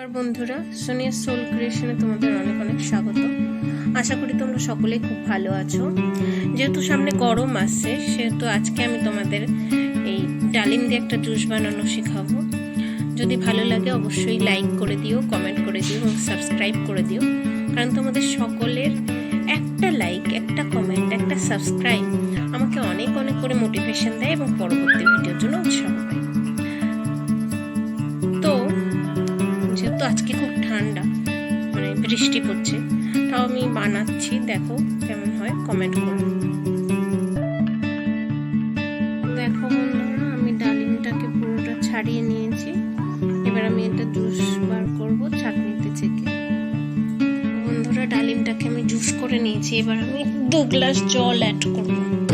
আর বন্ধুরা, সোনিয়া সোল ক্রিয়েশনে তোমাদের অনেক অনেক স্বাগত। আশা করি তোমরা সকলেই খুব ভালো আছো। যেহেতু সামনে গরম আসছে সেহেতু আজকে আমি তোমাদের এই ডালিম দিয়ে একটা জুস বানানো শেখাবো। যদি ভালো লাগে অবশ্যই লাইক করে দিও কমেন্ট করে দিও এবং সাবস্ক্রাইব করে দিও। কারণ তোমাদের সকলের একটা লাইক একটা কমেন্ট একটা সাবস্ক্রাইব আমাকে অনেক অনেক করে মোটিভেশন দেয় এবং পরবর্তী ভিডিওর জন্য যেহেতু আজকে খুব ঠান্ডা মানে বৃষ্টি পড়ছে। তাও আমি বানাচ্ছি, দেখো কেমন হয় কমেন্ট করো। দেখো বন্ধুরা, আমি ডালিমটাকে পুরোটা ছাড়িয়ে নিয়েছি। এবার আমি এটা জুস বার করব চাটনিতে চেকে বন্ধুরা, ডালিমটাকে আমি জুস করে নিয়েছি। এবার আমি দু গ্লাস জল অ্যাড করব।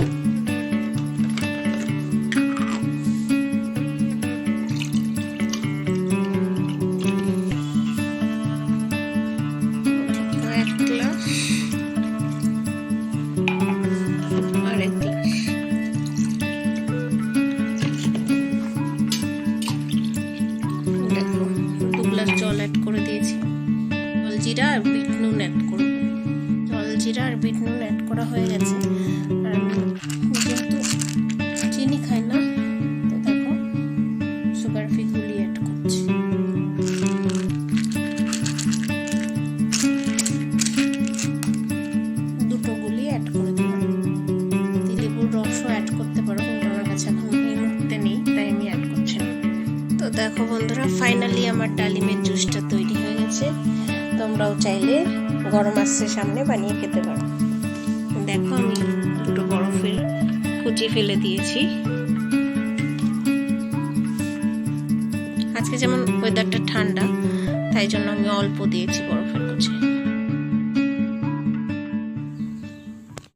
জল অ্যাড করে দিয়েছি। জল জিরা আর বিট নুন অ্যাড করব। জল জিরা আর বিট নুন অ্যাড করা হয়ে গেছে। আর যেহেতু চিনি খাই না, তো দেখো সুগার ফ্রি গুলি অ্যাড করছি। তো দেখো বন্ধুরা ফাইনালি আমার ডালিমের জুসটা তৈরি হয়ে গেছে। তোমরাও চাইলে গরম আসছে সামনে বানিয়ে খেতে পারো। দেখো আমি দুটো বরফের কুচি ফেলে দিয়েছি। আজকে যেমন ওয়েদারটা ঠান্ডা, তাই জন্য আমি অল্প দিয়েছি বরফের কুচি